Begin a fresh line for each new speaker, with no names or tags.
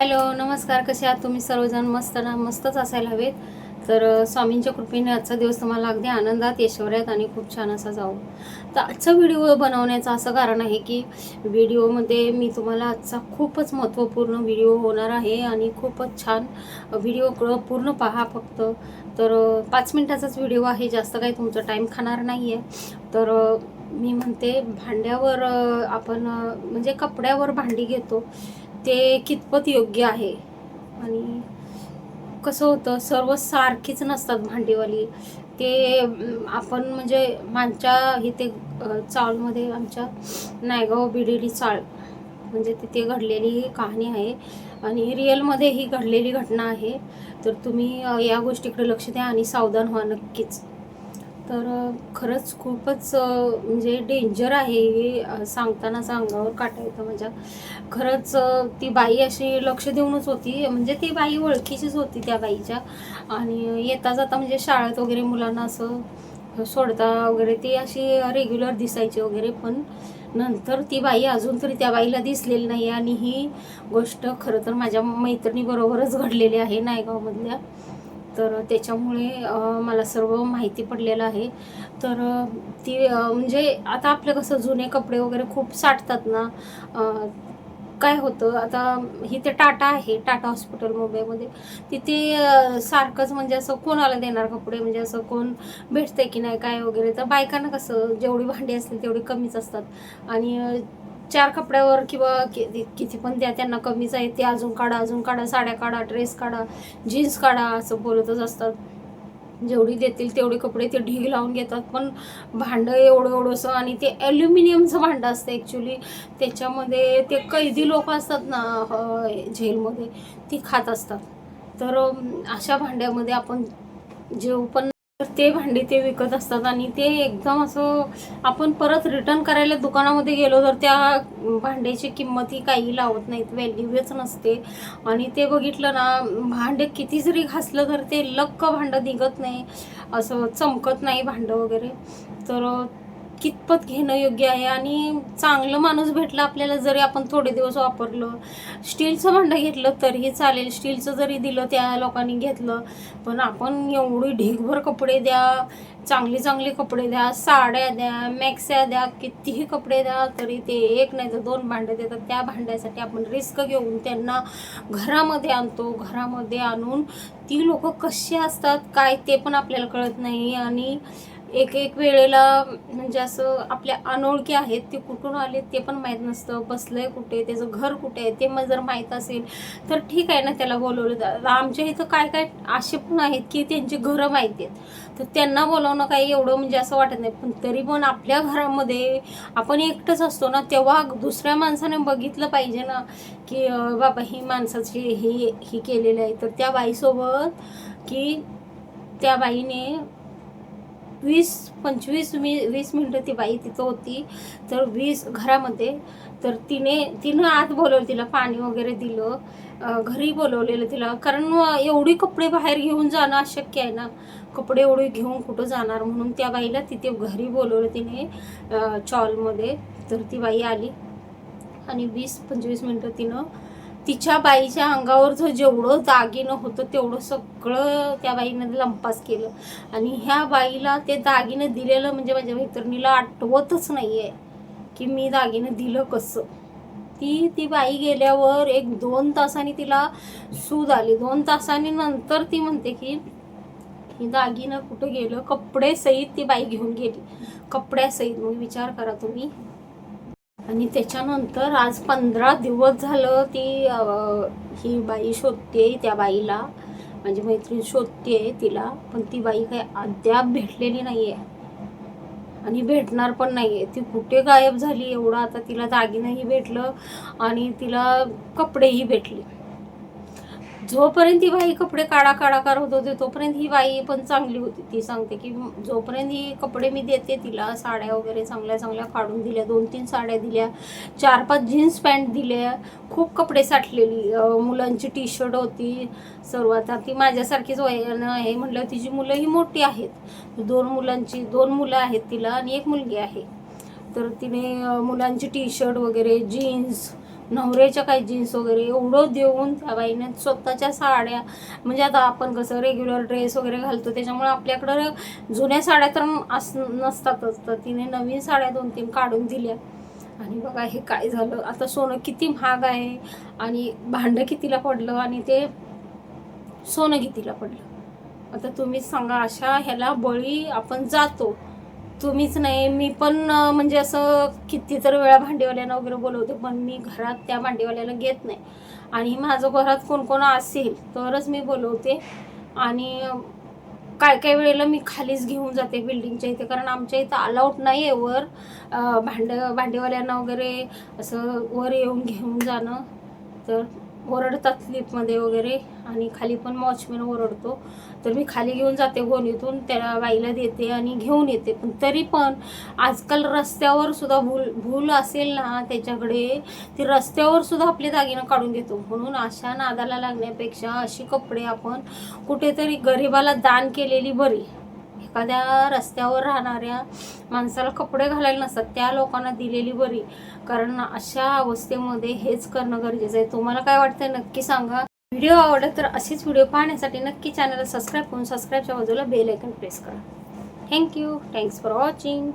Hello नमस्कार. कसे आहात तुम्ही? सर्वजण मस्त ना? मस्तच असायला हवेत. तर स्वामींच्या कृपेने आजचा दिवस तुम्हाला अगदी आनंदात ऐश्वर्यात आणि खूप छान असा जाऊ तर आजचा व्हिडिओ बनवण्याचं असं कारण आहे की व्हिडिओमध्ये मी तुम्हाला आजचा खूपच महत्त्वपूर्ण व्हिडिओ होणार आहे आणि खूपच छान व्हिडिओ पूर्ण पहा फक्त. तर पाच मिनटाचाच व्हिडिओ आहे. जास्त काही तुमचा टाईम खाणार नाही आहे तर मी म्हणते भांड्यावर आपण म्हणजे कपड्यावर भांडी घेतो ते कितपत योग्य आहे? आणि कसं होतं सर्व सारखीच नसतात भांडीवाली. ते आपण म्हणजे आमच्या इथे चाळमध्ये आमच्या नायगाव बिडेली चाळ म्हणजे तिथे घडलेली ही कहाणी आहे. आणि रिअलमध्ये ही घडलेली घटना आहे. तर तुम्ही या गोष्टीकडे लक्ष द्या आणि सावधान व्हा नक्कीच. तर खरंच खूपच म्हणजे डेंजर आहे हे अं, सांगतानाच अंगावर काटा येतं माझ्या. खरंच ती बाई अशी लक्ष देऊनच होती. म्हणजे ती बाई ओळखीचीच होती त्या बाईच्या. आणि येता जाता म्हणजे शाळेत वगैरे मुलांना असं सोडता वगैरे ती अशी रेग्युलर दिसायची वगैरे. पण नंतर ती बाई अजून तरी त्या बाईला दिसलेली नाही. आणि ही गोष्ट खरं तर माझ्या मैत्रिणीबरोबरच घडलेली आहे नायगावमधल्या. तर त्याच्यामुळे मला सर्व माहिती पडलेलं आहे. तर ती म्हणजे आता आपलं कसं जुने कपडे वगैरे खूप साठतात ना काय होतं आता इथे टाटा आहे टाटा हॉस्पिटल मुंबईमध्ये. तिथे सारखंच म्हणजे असं कोणाला देणार कपडे? म्हणजे असं कोण भेटतंय की नाही काय वगैरे? तर बायकांना कसं जेवढी भांडी असतील तेवढी कमीच असतात. आणि चार कपड्यावर किंवा कि- किती पण द्या त्यांना कमीच आहे ते अजून काढा अजून काढा साड्या काढा ड्रेस काढा जीन्स काढा असं बोलतच असतात. जेवढी देतील तेवढे कपडे ते ढीग लावून घेतात. पण भांडं एवढं एवढंसं आणि ते ॲल्युमिनियमचं भांडं असतं ॲक्च्युली त्याच्यामध्ये ते कैदी लोक असतात ना अं, जेलमध्ये ती खात असतात. तर अशा भांड्यामध्ये आपण जेव पण ते भांडी ते विकत असतात आणि ते एकदम असं आपण परत रिटर्न करायला दुकानामध्ये गेलो तर त्या भांड्याची किंमत ही काही लावत नाहीत व्हॅल्यूच नसते. आणि ते बघितलं ना भांडे किती जरी घासलं तर ते लक्क भांडं निघत नाही असं चमकत नाही भांडं वगैरे. तर कितपत घेणं योग्य आहे आणि चांगलं माणूस भेटला आपल्याला जरी आपण थोडे दिवस वापरलं स्टीलचं भांडं घेतलं तरीही चालेल. स्टीलचं जरी दिलं त्या लोकांनी घेतलं पण आपण एवढी ढीगभर कपडे द्या चांगले चांगले कपडे द्या साड्या द्या मॅक्स्या द्या कितीही कपडे द्या तरी ते एक नाही तर दोन भांडे देतात. त्या भांड्यासाठी आपण रिस्क घेऊन त्यांना घरामध्ये आणतो. घरामध्ये आणून ती लोक कशी असतात काय ते पण आपल्याला कळत नाही आणि एक एक वेळेला म्हणजे असं आपल्या अनोळखी आहेत ते कुठून आले ते पण माहीत नसतं. बसलं आहे कुठे त्याचं घर कुठे आहे ते मग जर माहीत असेल तर ठीक आहे ना त्याला बोलवलं जा- आमच्या इथं काय काय असे पण आहेत की त्यांची घरं माहिती आहेत. तर त्यांना बोलवणं काही एवढं म्हणजे असं वाटत नाही. पण तरी पण आपल्या घरामध्ये आपण एकटंच असतो ना तेव्हा दुसऱ्या माणसाने बघितलं पाहिजे ना की बाबा ही माणसाची ही ही केलेलं आहे. तर त्या बाईसोबत की त्या बाईने वीस पंचवीस मी वीस मिनटं ती बाई तिथं होती. तर वीस घरामध्ये तर तिने तिनं आत बोलवलं तिला पाणी वगैरे दिलं. घरी बोलवलेलं तिला. कारण एवढी कपडे बाहेर घेऊन जाणं अशक्य आहे ना. कपडे एवढे घेऊन कुठं जाणार? म्हणून त्या बाईला तिथे घरी बोलवलं तिने चॉलमध्ये. तर ती बाई आली. आणि वीस पंचवीस मिनटं तिनं तिच्या बाईच्या अंगावरचं जेवढं दागिनं होतं तेवढं सगळं त्या बाईनं लंपास केलं. आणि ह्या बाईला ते दागिनं दिलेलं म्हणजे माझ्या मैत्रिणीला आठवतच नाही आहे की मी दागिनं दिलं कसं. ती ती बाई गेल्यावर एक दोन तासांनी तिला सूद आली. दोन तासांनी नंतर ती म्हणते की ही दागिनं कुठं गेलं? कपडे सहित ती बाई घेऊन गेली. कपड्यासहित. मग विचार करा तुम्ही. आणि त्याच्यानंतर आज पंधरा दिवस झालं ती ही बाई शोधते त्या बाईला. माझी मैत्रीण शोधते तिला पण ती बाई काही अद्याप भेटलेली नाही आहे आणि भेटणार पण नाही आहे ती कुठे गायब झाली एवढं? आता तिला दागिनंही भेटलं आणि तिला कपडेही भेटले. जोपर्यंत ही बाई कपडे काढा काढा करत होते तोपर्यंत ही बाई पण चांगली होती. ती सांगते की जोपर्यंत ही कपडे मी देते तिला साड्या वगैरे चांगल्या चांगल्या काढून दिल्या दोन तीन साड्या दिल्या चार पाच जीन्स पॅन्ट दिल्या खूप कपडे साठलेली. मुलांची टी शर्ट होती सर्व आता ती माझ्यासारखीच वयानं आहे म्हटलं तिची मुलं ही मोठी आहेत. दोन मुलांची दोन मुलं आहेत तिला आणि एक मुलगी आहे. तर तिने मुलांची टी शर्ट वगैरे जीन्स नवऱ्याच्या काही जीन्स वगैरे एवढं देऊन त्या बाईने स्वतःच्या साड्या म्हणजे आता आपण कसं रेग्युलर ड्रेस वगैरे घालतो त्याच्यामुळे आपल्याकडं जुन्या साड्या तर अस नसतातच. तर तिने नवीन साड्या दोन तीन काढून दिल्या. आणि बघा हे काय झालं. आता सोनं किती महाग आहे आणि भांडं कितीला पडलं आणि ते सोनं कितीला पडलं. आता तुम्हीच सांगा अशा ह्याला बळी आपण जातो. तुम्हीच नाही मी पण म्हणजे असं कितीतर वेळा भांडीवाल्यांना वगैरे बोलवते पण मी घरात त्या भांडीवाल्याला घेत नाही. आणि माझं घरात कोण कोण असेल तरच मी बोलवते. आणि काय काय वेळेला मी खालीच घेऊन जाते बिल्डिंगच्या इथे कारण आमच्या इथं अलाउड नाही आहे वर भांड भांडीवाल्यांना वगैरे असं वर येऊन घेऊन जाणं. तर ओरडतात लिफ्टमध्ये वगैरे आणि खाली पण वॉचमॅन ओरडतो. तर मी खाली घेऊन जाते गोणीतून त्या बाईला देते आणि घेऊन येते. पण तरी पण आजकाल रस्त्यावर सुद्धा भूल भूल असेल ना त्याच्याकडे ती रस्त्यावर सुद्धा आपले दागिनं काढून घेतो म्हणून अशा नादाला लागण्यापेक्षा अशी कपडे आपण कुठेतरी गरिबाला दान केलेली बरी. एखाद्या रस्त्यावर राहणाऱ्या माणसाला कपडे घालायला नसतात त्या लोकांना दिलेली बरी. कारण अशा अवस्थेमध्ये हेच करणं गरजेचं आहे. तुम्हाला काय वाटतं नक्की सांगा. व्हिडिओ आवडत तर असेच व्हिडिओ पाहण्यासाठी नक्की चॅनलला सबस्क्राईब करून सबस्क्राईबच्या बाजूला बेल आयकन प्रेस करा. Thank you thanks for watching